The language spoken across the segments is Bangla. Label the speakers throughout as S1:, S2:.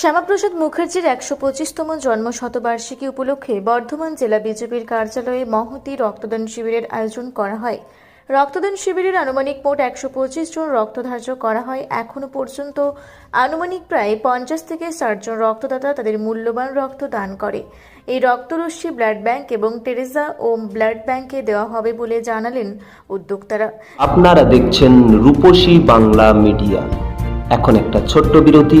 S1: শ্যামাপ্রসাদ মুখার্জির একশো পঁচিশতম জন্ম শতবার্ষিকী উপলক্ষে বর্ধমান জেলা বিজেপির কার্যালয়ে মহতি রক্তদান শিবিরের আয়োজন করা হয়। রক্তদান শিবিরের আনুমানিক মোট একশো পঁচিশ জন রক্ত ধার্য করা হয়। এখনও পর্যন্ত আনুমানিক প্রায় পঞ্চাশ থেকে ষাট জন রক্তদাতা তাদের মূল্যবান রক্ত দান করে। এই রক্তরশ্মি ব্লাড ব্যাংক এবং টেরেসা ও ব্লাড ব্যাংকে দেওয়া হবে বলে জানালেন উদ্যোক্তারা।
S2: আপনারা দেখছেন রূপসী বাংলা মিডিয়া। এখন একটা ছোট্ট বিরতি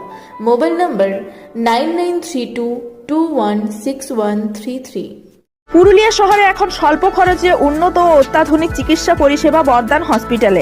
S1: Mobile number nine nine three two two one six one three three.
S3: Purulia শহরে এখন স্বল্প খরচে উন্নত ও অত্যাধুনিক চিকিৎসা পরিষেবা বর্দান হসপিটালে।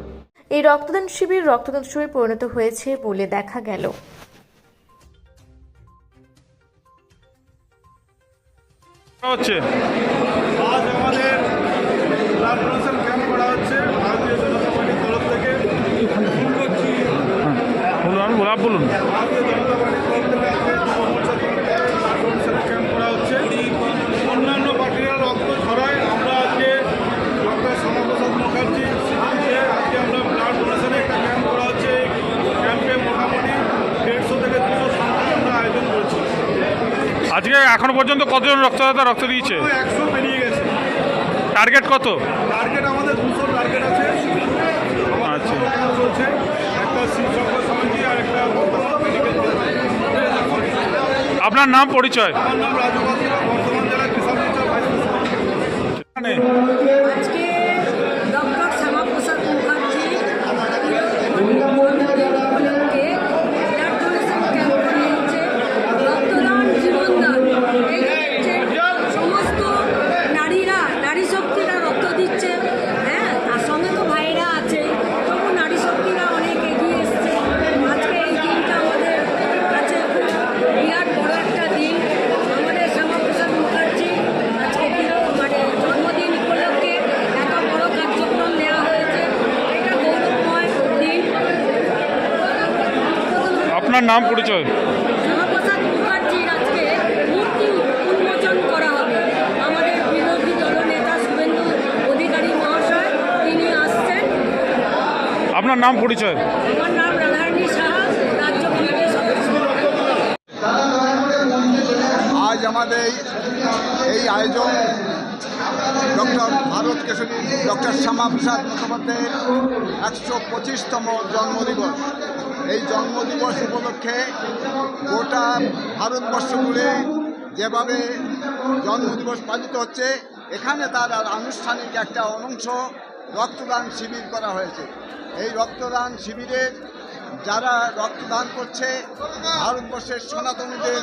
S1: এই রক্তদান শিবির রক্তদান শিবিরে পরিণত হয়েছে বলে দেখা গেল।
S4: হচ্ছে।
S5: আজ আমাদের ব্লাড ডোনেশন ক্যাম্প করা হচ্ছে। ভারতীয় জনতা পার্টির তরফ থেকে।
S4: বলুন বলুন বলুন।
S5: ভারতীয় জনতা পার্টির তরফ থেকে আজকে যুব ডোনেশন ক্যাম্প করা হচ্ছে অন্যান্য পার্টিরা রক্ত ছড়ায় আমরা আজকে ডক্টর শ্যামাপ্রসাদ মুখার্জি স্মৃতিতে আজকে আমরা ব্লাড ডোনেশনে একটা ক্যাম্প করা হচ্ছে ক্যাম্পে মোটামুটি দেড়শো থেকে দুশো সংখ্যা আমরা আয়োজন করেছি
S4: আজকে এখনও পর্যন্ত কতজন রক্তদাতা রক্ত দিয়েছে?
S5: একশো পেরিয়ে গেছে।
S4: টার্গেট কত?
S5: টার্গেট আমাদের দুশো টার্গেট আছে।
S4: আচ্ছা।
S5: চলছে। একটা শিক্ষক সমিতি আর একটা বর্তমান মেডিকেল
S4: আপনার নাম পরিচয়?
S5: আমার নাম রাজু বাসুরা বর্ধমান জেলা কিষাণ মোর্চার ভাইস প্রেসিডেন্ট
S4: এখানে
S6: আজকে ডক্টর শ্যামাপ্রসাদ মুখার্জি উপলক্ষে ব্লাড ডোনেশন ক্যাম্প করা হচ্ছে রক্তদান জীবনদান এই হচ্ছে সমস্ত নারীরা নারী শক্তিরা রক্ত দিচ্ছে হ্যাঁ তার সঙ্গে তো ভাইরা আছে তবু নারী শক্তিরা অনেক এগিয়ে এসছে আজকে এই দিনটা আমাদের কাছে খুব বিরাট বড় একটা দিন আমাদের শ্যামাপ্রসাদ মুখার্জি আজকে বিরো- মানে জন্মদিন উপলক্ষে এত বড় কার্যক্রম নেওয়া হয়েছে এটা গৌরবময় দিন
S4: আপনার নাম পরিচয়
S6: শ্যামাপ্রসাদ মুখার্জির আজকে মূর্তি উন্মোচন করা হবে আমাদের বিরোধী দলনেতা শুভেন্দু অধিকারী মহাশয় তিনি আসছেন।
S4: আপনার নাম পরিচয়?
S6: আমার নাম রাধারানী সাহা রাজ্য কমিটির সদস্য।
S5: আজ আমাদের এই এই আয়োজন ডক্টর ভারত কেশরী ডক্টর শ্যামাপ্রসাদ মুখোপাধ্যায়ের একশো পঁচিশতম জন্মদিবস। এই জন্মদিবস উপলক্ষে গোটা ভারতবর্ষ জুড়ে যেভাবে জন্মদিবস পালিত হচ্ছে, এখানে তার আর আনুষ্ঠানিক একটা অংশ রক্তদান শিবির করা হয়েছে। এই রক্তদান শিবিরের যারা রক্তদান করছে, ভারতবর্ষের সনাতনীদের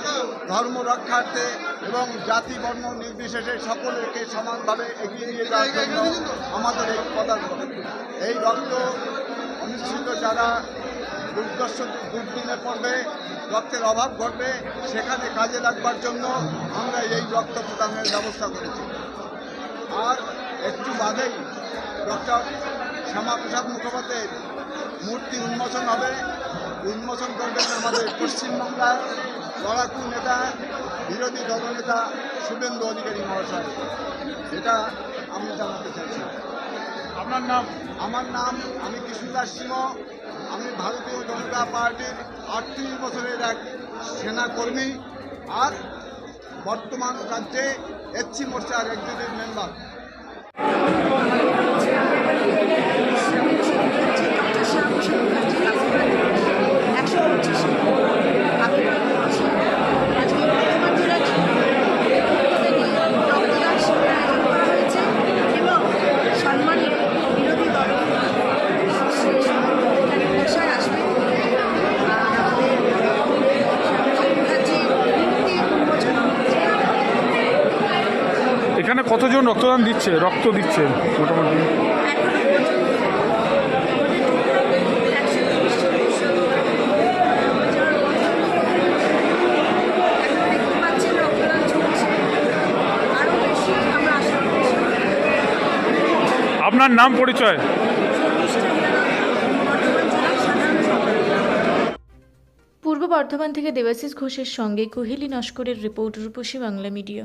S5: ধর্ম রক্ষার্থে এবং জাতি, বর্ণ নির্বিশেষে সকলকে সমানভাবে এগিয়ে নিয়ে যাওয়ার জন্য আমাদের এই পদার্পণ এই রক্ত অনুষ্ঠিত যারা দুর্দর্শ দুর্দিনে পড়বে রক্তের অভাব ঘটবে সেখানে কাজে লাগবার জন্য আমরা এই রক্ত প্রদানের ব্যবস্থা করেছি। আর একটু বাদেই ডক্টর শ্যামাপ্রসাদ মুখোপাধ্যায়ের মূর্তি উন্মোচন হবে। উন্মোচন করবেন আমাদের পশ্চিমবাংলার লড়াকু নেতা বিরোধী দলনেতা শুভেন্দু অধিকারী মহাশয়। এটা আমি জানাতে চাইছি।
S4: আপনার নাম?
S5: আমার নাম আমি কৃষ্ণদাস সিংহ। আমি ভারতীয় জনতা পার্টির আটত্রিশ বছরের এক সেনাকর্মী আর বর্তমান রাজ্যে এসসি মোর্চার এক্সিকিউটিভ মেম্বার
S6: একশো
S4: কতজন রক্তদান দিচ্ছে? রক্ত দিচ্ছে মোটামুটি। আপনার নাম পরিচয়?
S1: পূর্ব বর্ধমান থেকে দেবাশিস ঘোষের সঙ্গে কোহেলি নস্করের রিপোর্ট রূপসী বাংলা মিডিয়া।